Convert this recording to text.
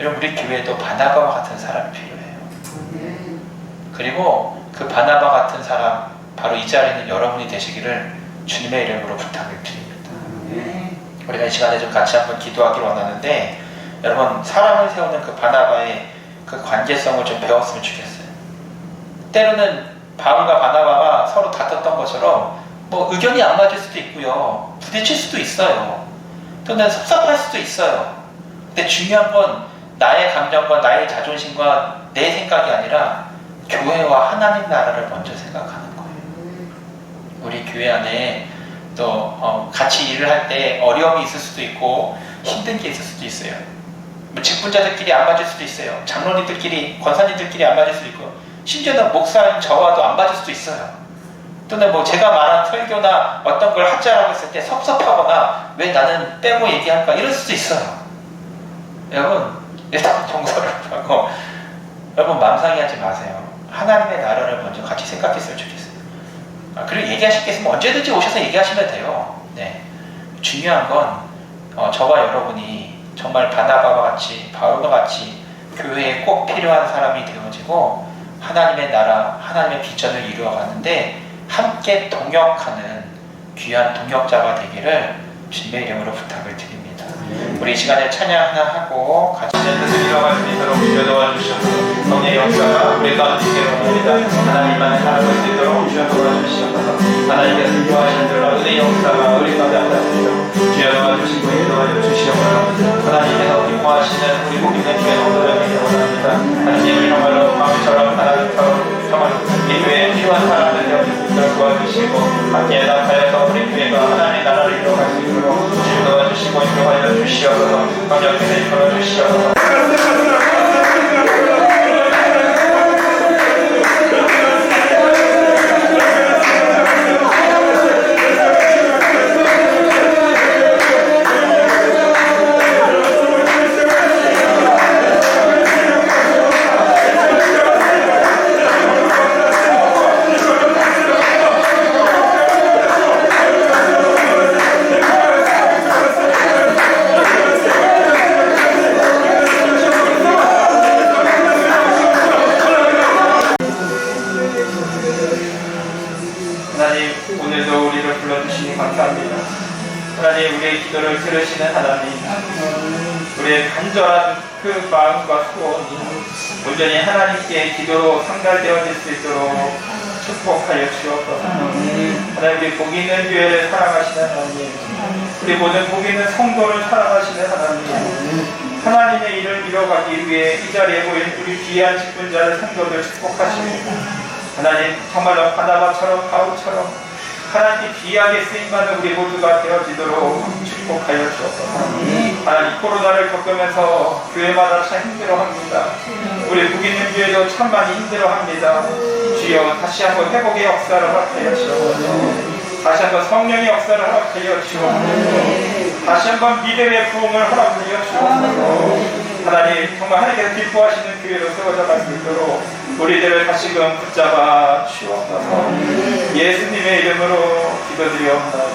여러분 우리 교회에도 바나바와 같은 사람이 필요해요. 그리고 그 바나바 같은 사람 바로 이 자리에 있는 여러분이 되시기를 주님의 이름으로 부탁을 드립니다. 우리가 이 시간에 좀 같이 한번 기도하기를 원하는데 여러분 사람을 세우는 그 바나바의 그 관계성을 좀 배웠으면 좋겠어요. 때로는 바울과 바나바가 서로 다퉜던 것처럼 뭐 의견이 안 맞을 수도 있고요. 부딪힐 수도 있어요. 또는 섭섭할 수도 있어요. 근데 중요한 건 나의 감정과 나의 자존심과 내 생각이 아니라 교회와 하나님 나라를 먼저 생각하는 거예요. 우리 교회 안에 또 어, 같이 일을 할 때 어려움이 있을 수도 있고 힘든 게 있을 수도 있어요. 뭐 직분자들끼리 안 맞을 수도 있어요. 장로님들끼리 권사님들끼리 안 맞을 수도 있고 심지어는 목사님 저와도 안 맞을 수도 있어요. 또는 뭐 제가 말한 설교나 어떤 걸 하자라고 했을 때 섭섭하거나 왜 나는 빼고 얘기할까 이럴 수도 있어요. 여러분 일단 정서를 하고 여러분 맘상이하지 마세요. 하나님의 나라를 먼저 같이 생각했으면 좋겠어요. 아, 그리고 있으면 언제든지 오셔서 얘기하시면 돼요. 네. 중요한 건 어, 저와 여러분이 정말 바나바와 같이 바울과 같이 교회에 꼭 필요한 사람이 되어지고 하나님의 나라, 하나님의 비전을 이루어가는데 함께 동역하는 귀한 동역자가 되기를 주님의 이름으로 부탁을 드립니다. 우리 이 시간에 찬양 하나 하고 같이 뜻을 이뤄갈 수 있도록 주여 도와주시옵소서 성의 역사가 우리 가운데 있기를 원합니다. 하나님만의 살아갈 수 있도록 주여 도와주시옵소서 하나님께서 인도하시는 대로 은혜의 역사가 우리 가운데 앉아주시고 주여 도와주시고 인도하여 주시옵소서 하나님께서 기뻐하시는 우리 국민의 주의 성도들에게 원합니다. 하나님을 정말로 마음처럼 하나님처럼 정말 이 교회에 필요한 있도록 도와주시고 함께 연합하여서 우리 교회가 하나님 주여 도와주시고 인도하여 주시옵소서 강력해서 이끌어 주시옵소 감사합니다. 하나님 우리의 기도를 들으시는 하나님 우리의 간절한 그 마음과 소원이 온전히 하나님께 기도로 상달되어질 수 있도록 축복하여 주옵소서 하나님 우리 복 있는 교회를 사랑하시는 하나님 우리 모든 복 있는 성도를 사랑하시는 하나님 하나님의 일을 이뤄가기 위해 이 자리에 모인 우리 귀한 직분자를 성도들 축복하시고 하나님 정말로 바나바처럼 바울처럼 하나님 귀하게 쓰임받는 우리 모두가 되어지도록 축복하여 주옵소서. 하나님 코로나를 겪으면서 교회마다 참 힘들어합니다. 우리 북있는 교회도 참 많이 힘들어합니다. 주여 다시 한번 회복의 역사를 허락하여 주옵소서. 다시 한번 성령의 역사를 허락하여 주옵소서. 다시 한번 믿음의 부흥을 허락하여 주옵소서 하나님 정말 하나님께서 기뻐하시는 교회로 세워져 갈 수 있도록 우리들을 다시금 붙잡아 주옵소서. 예수님의 이름으로 기도드리옵나이다